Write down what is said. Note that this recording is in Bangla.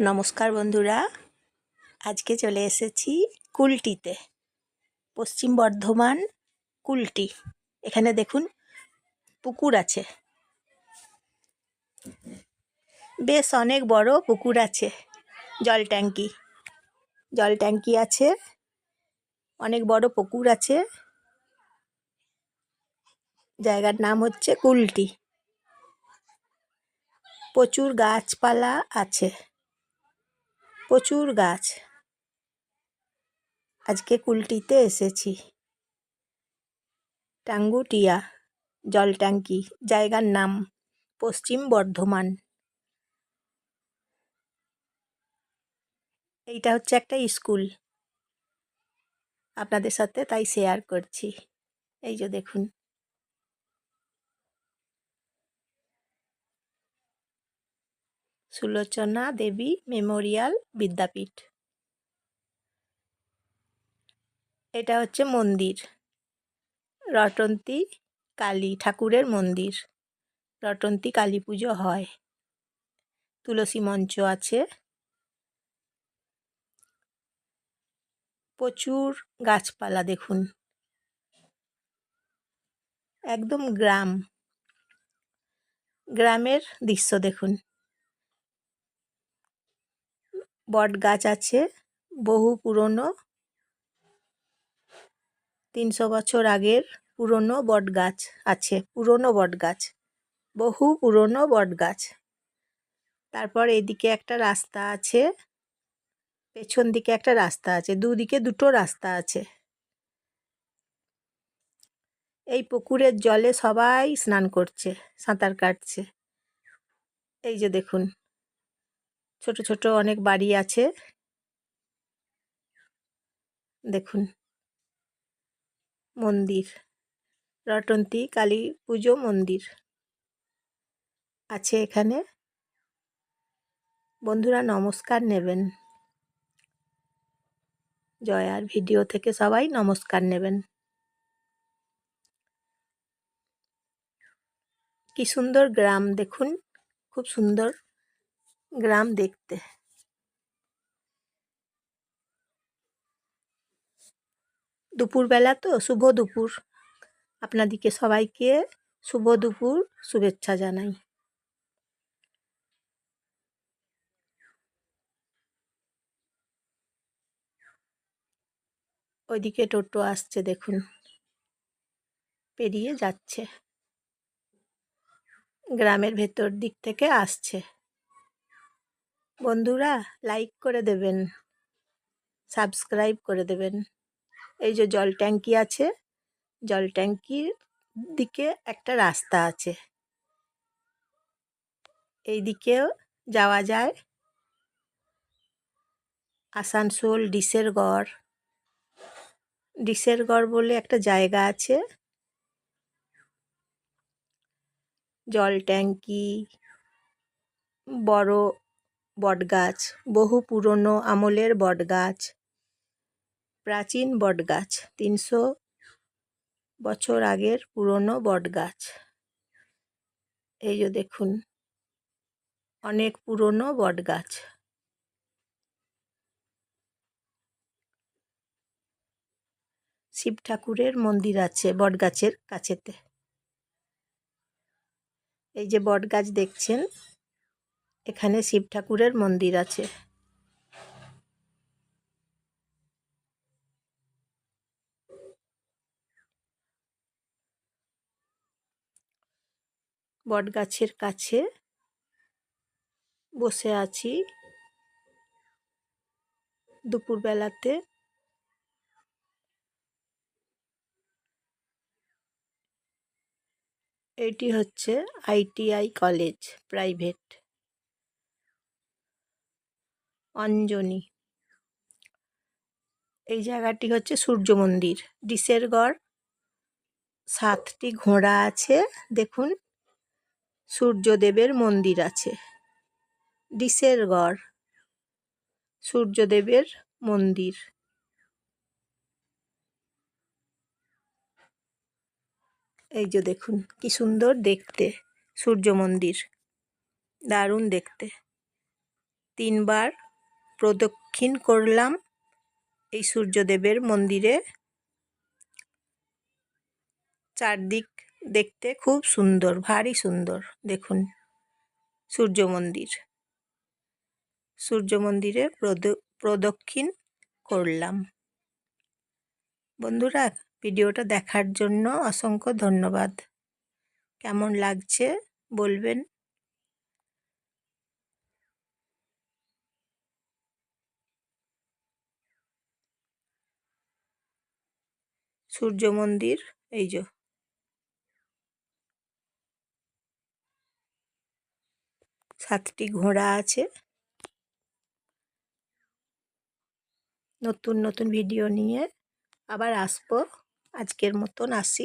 নমস্কার বন্ধুরা। আজকে চলে এসেছি কুলটিতে, পশ্চিম বর্ধমান কুলটি। এখানে দেখুন, পুকুর আছে। বেশ অনেক বড় পুকুর আছে, জল ট্যাঙ্কি। জল ট্যাঙ্কি আছে, অনেক বড় পুকুর আছে। জায়গার নাম হচ্ছে কুলটি। প্রচুর গাছপালা আছে। প্রচুর গাছ। আজকে কুলটিতে এসেছি। টাঙ্গুটিয়া জল ট্যাঙ্কি জায়গার নাম পশ্চিম বর্ধমান। এইটা হচ্ছে একটা স্কুল। আপনাদের সাথে তাই শেয়ার করছি। এই যে দেখুন। সুলোচনা দেবী মেমোরিয়াল বিদ্যাপীঠ। এটা হচ্ছে মন্দির। রটন্তী কালী ঠাকুরের মন্দির। রটন্তী কালী পুজো হয়। তুলসী মঞ্চ আছে। প্রচুর গাছপালা দেখুন। একদম গ্রাম। গ্রামের দৃশ্য দেখুন। বট গাছ আছে, বহু পুরনো। তিনশো বছর আগের পুরনো বট গাছ আছে, পুরনো বট গাছ বহু পুরনো বট গাছ তারপর এদিকে একটা রাস্তা আছে, পেছন দিকে একটা রাস্তা আছে, দুদিকে দুটো রাস্তা আছে। এই পুকুরের জলে সবাই স্নান করছে, সাঁতার কাটছে। এই যে দেখুন। ছোট ছোট অনেক বাড়ি আছে। দেখুন। মন্দির। রটন্তী, কালী পুজো, মন্দির। আছে এখানে। বন্ধুরা নমস্কার নেবেন। জয়ার ভিডিও থেকে সবাই নমস্কার নেবেন। কি সুন্দর গ্রাম, দেখুন। খুব সুন্দর। গ্রাম দেখতে। দুপুরবেলা তো, শুভ দুপুর। আপনাদিকে সবাইকে শুভ দুপুর, শুভেচ্ছা জানাই। ওইদিকে টোটো আসছে, দেখুন। পেরিয়ে যাচ্ছে। গ্রামের ভেতর দিক থেকে আসছে। বন্ধুরা লাইক করে দেবেন সাবস্ক্রাইব করে দেবেন। এই যে জল ট্যাঙ্কি আছে, জল ট্যাঙ্কির দিকে একটা রাস্তা আছে। এই দিকেও যাওয়া যায়। আসানসোল ডিসের গড়। ডিসের গড় বলে একটা জায়গা আছে। জল ট্যাঙ্কি, বড় বটগাছ, বহু পুরনো আমলের বটগাছ, প্রাচীন বটগাছ, তিনশো বছর আগের পুরনো বটগাছ। এই যে দেখুন, অনেক পুরনো বটগাছ। শিব ঠাকুরের মন্দির আছে বটগাছের কাছেতে। এই যে বটগাছ দেখছেন এখানে শিব ঠাকুরের মন্দির আছে। বটগাছের কাছে বসে আছি। দুপুরবেলাতে এটি হচ্ছে আইটিআই কলেজ, প্রাইভেট। অঞ্জনী। এই জায়গাটি হচ্ছে সূর্য মন্দির। ডিসের গড় সাতটি ঘোড়া আছে, দেখুন। সূর্যদেবের মন্দির আছে। ডিসের গড় সূর্যদেবের মন্দির। এই যে দেখুন, কি সুন্দর দেখতে, সূর্য মন্দির। দারুণ দেখতে। তিনবার প্রদক্ষিণ করলাম এই সূর্যদেবের মন্দিরে। চারদিক দেখতে খুব সুন্দর, ভারী সুন্দর। দেখুন, সূর্য মন্দির। সূর্য মন্দিরে প্রদক্ষিণ করলাম। বন্ধুরা, ভিডিওটা দেখার জন্য অসংখ্য ধন্যবাদ। কেমন লাগছে বলবেন? সূর্য মন্দির, এই যে। সাতটি ঘোড়া আছে। নতুন নতুন ভিডিও নিয়ে আবার আসব। আজকের মতন আসি।